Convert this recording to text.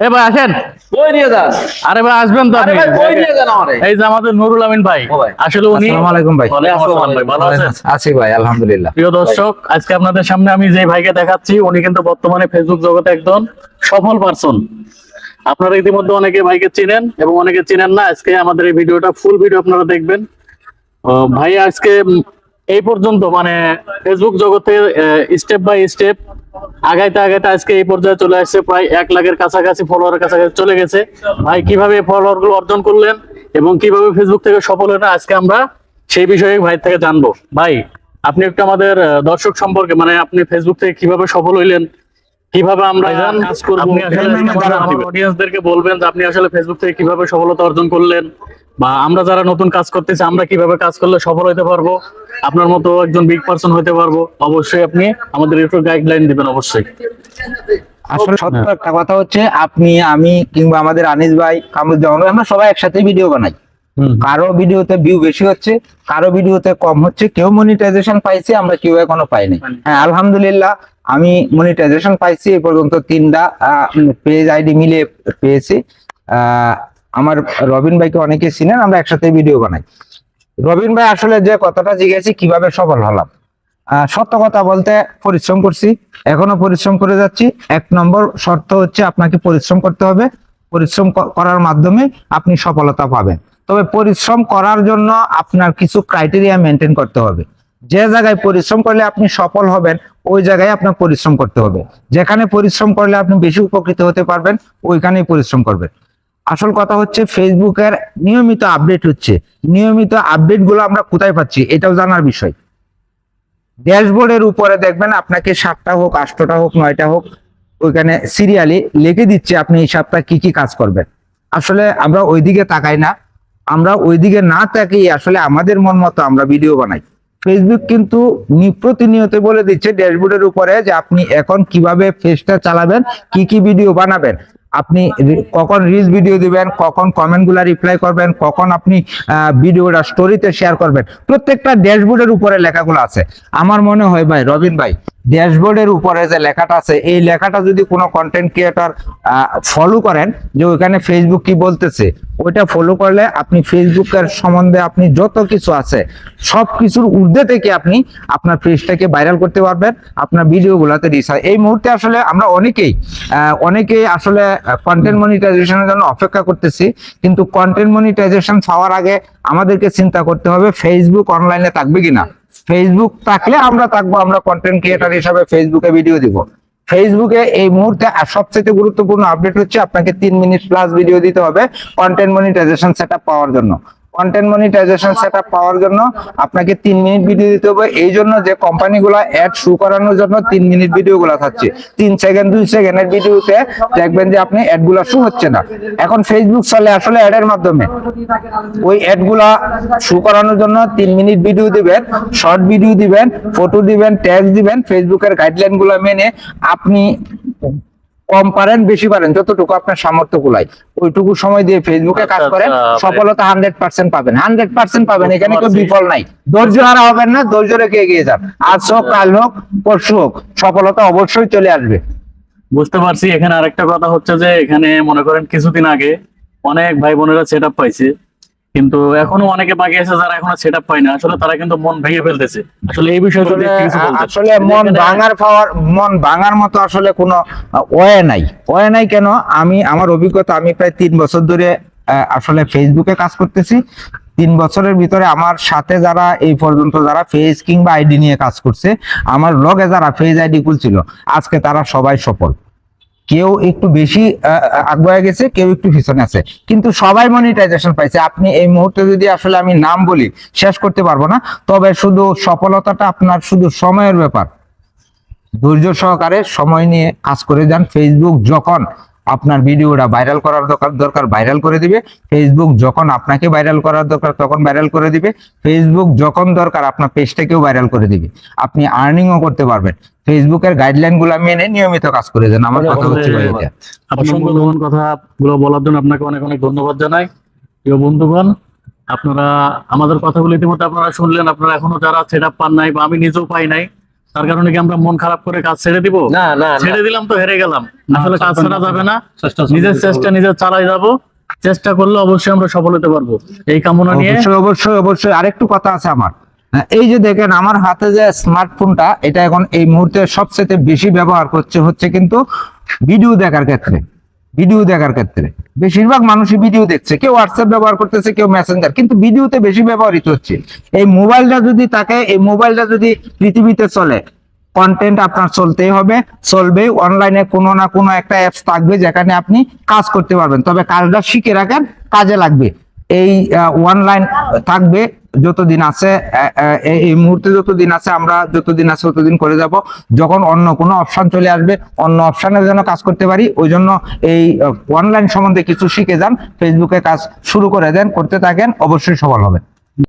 এ ভাই আসেন। কই নিয়ে যান? আরে ভাই আসবেন তো আরে ভাই কই নিয়ে যান আমারে? এই যে আমাদের নুরুল আমিন ভাই আসলে উনি আসসালামু আলাইকুম ভাই। আসসালাম ভাই ভালো আছেন? আছি ভাই আলহামদুলিল্লাহ। প্রিয় দর্শক আজকে আপনাদের সামনে আমি যে ভাইকে দেখাচ্ছি উনি কিন্তু বর্তমানে ফেসবুক জগতে একজন সফল পারসন আপনারা ইতিমধ্যে অনেকে ভাইকে চিনেন এবং অনেকে চিনেন না আজকে আমাদের এই ভিডিওটা ফুল ভিডিও আপনারা দেখবেন। ভাই আজকে এই পর্যন্ত মানে ফেসবুক জগতে স্টেপ বাই স্টেপ আগাইতে আগাইতে আজকে এই পর্যায়ে চলে আসছে প্রায় এক লাখের কাছাকাছি ফলোয়ারের কাছাকাছি চলে গেছে। ভাই কীভাবে ফলোয়ারগুলো অর্জন করলেন এবং কীভাবে ফেসবুক থেকে সফল হলেন আজকে আমরা সেই বিষয়ে ভাই থেকে জানব। ভাই আপনি একটু আমাদের দর্শক সম্পর্কে মানে আপনি ফেসবুক থেকে কীভাবে সফল হইলেন কীভাবে আমরা কাজ করব অডিয়েন্সদেরকে বলবেন। যে আপনি আসলে ফেসবুক থেকে কীভাবে সফলতা অর্জন করলেন বা আমরা যারা নতুন কাজ করতেছি আমরা কীভাবে কাজ করলে সফল হতে পারব? আপনার মতো একজন বিগ পার্সন হতে পারব। অবশ্যই আপনি আমাদের একটু গাইডলাইন দিবেন অবশ্যই। আসলে সত্য একটা কথা হচ্ছে আপনি আমি কিংবা আমাদের আনিস ভাই কামরুজ্জামান আমরা সবাই একসাথে ভিডিও বানাই। কারও ভিডিওতে ভিউ বেশি হচ্ছে কারও ভিডিওতে কম হচ্ছে কেউ মনিটাইজেশন পাইছে আমরা কেউ এখনও পাইনি। হ্যাঁ আলহামদুলিল্লাহ আমি মনিটাইজেশন পাইছি এই পর্যন্ত তিনটা পেজ আইডি মিলে পেয়েছি। আহ, আমার রবিন ভাইকে অনেকে চিনেন, আমরা একসাথে ভিডিও বানাই। রবিন ভাই আসলে যে কথাটা জিজ্ঞেসি কীভাবে সফল হলাম? সত্য কথা বলতে পরিশ্রম করছি, এখনও পরিশ্রম করে যাচ্ছি। এক নম্বর শর্ত হচ্ছে আপনাকে পরিশ্রম করতে হবে। পরিশ্রম করার মাধ্যমে আপনি সফলতা পাবেন। তবে পরিশ্রম করার জন্য আপনার কিছু ক্রাইটেরিয়া মেনটেন করতে হবে। যে জায়গায় পরিশ্রম করলে আপনি সফল হবেন, ওই জায়গায় আপনার পরিশ্রম করতে হবে। যেখানে পরিশ্রম করলে আপনি বেশি উপকৃত হতে পারবেন, ওইখানেই পরিশ্রম করবেন। আসল কথা হচ্ছে ফেসবুকের নিয়মিত আপডেট হচ্ছে। নিয়মিত আপডেটগুলো আমরা কোথায় পাচ্ছি, এটাও জানার বিষয়। ড্যাশবোর্ডের উপরে দেখবেন আপনাকে সাতটা হোক, আটটা হোক, নয়টা হোক, ওইখানে সিরিয়ালি লিখে দিচ্ছে আপনি এই সপ্তাহে কি কি কাজ করবেন। আসলে আমরা ওইদিকে তাকাই না। আমরা ওইদিকে না তাকিয়ে আসলে আমাদের মন মতো আমরা ভিডিও বানাই। ফেসবুক কিন্তু প্রতিনিয়ত বলে দিচ্ছে ড্যাশবোর্ডের উপরে যে আপনি এখন কীভাবে ফেসটা চালাবেন, কি কি ভিডিও বানাবেন। আপনি কখন রিলস ভিডিও দিবেন, কখন কমেন্টগুলা রিপ্লাই করবেন, কখন আপনি ভিডিওটা স্টোরিতে শেয়ার করবেন, প্রত্যেকটা ড্যাশবোর্ডের উপরে লেখাগুলো আছে। আমার মনে হয় ভাই, রবিন ভাই ড্যাশবোর্ডের উপরে যে লেখাটা আছে, এই লেখাটা যদি কোনো কন্টেন্ট ক্রিয়েটর ফলো করেন, যে ওইখানে ফেসবুক কি বলতেছে, ওইটা ফলো করলে আপনি ফেসবুকের সম্বন্ধে আপনি যত কিছু আছে, সব কিছুর ঊর্ধ্বে থেকে আপনি আপনার পেজটাকে ভাইরাল করতে পারবেন, আপনার ভিডিওগুলোতে রিচ হয়। এই মুহূর্তে আসলে আমরা অনেকেই অনেকেই আসলে কন্টেন্ট মনিটাইজেশনের জন্য অপেক্ষা করতেছি। কিন্তু কন্টেন্ট মনিটাইজেশন পাওয়ার আগে আমাদেরকে চিন্তা করতে হবে ফেসবুক অনলাইনে থাকবে কিনা? ফেসবুক থাকলে আমরা থাকব, আমরা কন্টেন্ট ক্রিয়েটার হিসাবে ফেসবুকে ভিডিও দিব। ফেসবুকে এই মুহূর্তে সবচেয়ে গুরুত্বপূর্ণ আপডেট হচ্ছে আপনাকে তিন মিনিট প্লাস ভিডিও দিতে হবে কন্টেন্ট মনিটাইজেশন সেট পাওয়ার জন্য। কন্টেন্ট মনিটাইজেশন সেটআপ পাওয়ার জন্য আপনাকে তিন মিনিট ভিডিও দিতে হবে। এই জন্য যে কোম্পানিগুলো অ্যাড শু করানোর জন্য তিন মিনিট ভিডিও গুলা থাকছে। তিন সেকেন্ড দুই সেকেন্ডের ভিডিওতে দেখবেন যে আপনি অ্যাডগুলা শু হচ্ছে না। এখন ফেসবুক চলে আসলে অ্যাড এর মাধ্যমে। ওই অ্যাডগুলা শু করানোর জন্য তিন মিনিট ভিডিও দিবেন শর্ট ভিডিও দিবেন ফটো দিবেন ট্যাগ দিবেন ফেসবুকের গাইডলাইনগুলো মেনে আপনি কম পারেন বেশি পারেন যতটুকু আপনার সামর্থ্য কুলায়। ওইটুকু সময় দিয়ে ফেসবুকে কাজ আচ্ছা, করেন আচ্ছা, সফলতা হান্ড্রেড পার্সেন্ট পাবেন। হান্ড্রেড পার্সেন্ট পাবেন এখানে কেউ বিফল নাই। ধৈর্য হারা হবেন না ধৈর্য রেখে এগিয়ে যান। আজ হোক কাল হোক পরশু হোক সফলতা অবশ্যই চলে আসবে। বুঝতে পারছি। এখানে আরেকটা কথা হচ্ছে যে এখানে মনে করেন কিছুদিন আগে অনেক ভাই বোনেরা সেট পাইছে। কিন্তু এখনও অনেকে বাকি আছে যারা এখনও সেট পায় না আসলে তারা কিন্তু মন ভেঙে ফেলতেছে। আসলে এই বিষয়ে যদি। আসলে মন ভাঙার পাওয়ার মন ভাঙার মতো আসলে কোনো ওয়ে নাই। ওয়ে নাই কেন? আমি আমার অভিজ্ঞতা আমি প্রায় তিন বছর ধরে আসলে ফেসবুকে কাজ করতেছি। তিন বছরের ভিতরে আমার সাথে যারা এই পর্যন্ত যারা ফেস কিংবা আইডি নিয়ে কাজ করছে আমার লগে যারা ফেস আইডি খুলছিল আজকে তারা সবাই সফল। কেউ একটু বেশি আগুয়ে গেছে, কেউ একটু পিছনে আছে। কিন্তু সবাই মনিটাইজেশন পাইছে। আপনি এই মুহূর্তে যদি আসলে আমি নাম বলি, শেষ করতে পারব না। তবে শুধু সফলতাটা আপনার শুধু সময়ের ব্যাপার। ধৈর্য সহকারে সময় নিয়ে কাজ করে যান। ফেসবুক যখন আপনার ভিডিওটা ভাইরাল করার দরকার দরকার ভাইরাল করে দিবে। ফেসবুক যখন আপনাকে ভাইরাল করার দরকার তখন ভাইরাল করে দিবে। ফেসবুক যখন দরকার আপনার পেজটাকেও ভাইরাল করে দিবে। আপনি আর্নিংও করতে পারবেন। ফেসবুকের গাইডলাইনগুলা মেনে নিয়মিত কাজ করে যান আমার কথা হচ্ছে। আপনার কথাগুলো বলার জন্য আপনাকে অনেক অনেক ধন্যবাদ জানাই। প্রিয় বন্ধুগণ আপনারা আমাদের কথাগুলো ইতিমধ্যে আপনারা শুনলেন। আপনারা এখনও যারা সেট পান নাই বা আমি নিজেও পাই নাই তার কারণে কি আমরা মন খারাপ করে কাজ ছেড়ে দিব? না না। ছেড়ে দিলাম তো হেরে গেলাম। আসলে কাজ ছাড়া যাবে না। চেষ্টা নিজের চেষ্টা নিজের চালাই যাব। চেষ্টা করলে অবশ্যই আমরা সফল হতে পারব। এই কামনা নিয়ে অবশ্যই অবশ্যই অবশ্যই। আরেকটু কথা আছে আমার। হ্যাঁ, এই যে দেখেন আমার হাতে যে স্মার্টফোনটা এটা এখন এই মুহূর্তে সবচেয়ে বেশি ব্যবহার করছে হচ্ছে কিন্তু ভিডিও দেখার ক্ষেত্রে। ভিডিও দেখার ক্ষেত্রে। বেশিরভাগ মানুষই ভিডিও দেখছে। কেউ হোয়াটসঅ্যাপ ব্যবহার করতেছে, কেউ মেসেঞ্জার কিন্তু ভিডিওতে বেশি ব্যবহৃত হচ্ছে। এই মোবাইলটা যদি তাকে, এই মোবাইলটা যদি পৃথিবীতে চলে কন্টেন্ট আপনার চলতেই হবে, চলবে অনলাইনে কোনো না কোনো একটা অ্যাপস থাকবে যেখানে আপনি কাজ করতে পারবেন। তবে কাজটা শিখে রাখেন, কাজে লাগবে। এই ওয়ান লাইন থাকবে যতদিন আছে এই মুহূর্তে যতদিন আছে, আমরা যতদিন আছে ততদিন করে যাব। যখন অন্য কোনো অপশান চলে আসবে, অন্য অপশানের জন্য কাজ করতে পারি। ওই জন্য এই অনলাইন সম্বন্ধে কিছু শিখে যান ফেসবুকে কাজ শুরু করে দেন, করতে থাকেন, অবশ্যই সফল হবে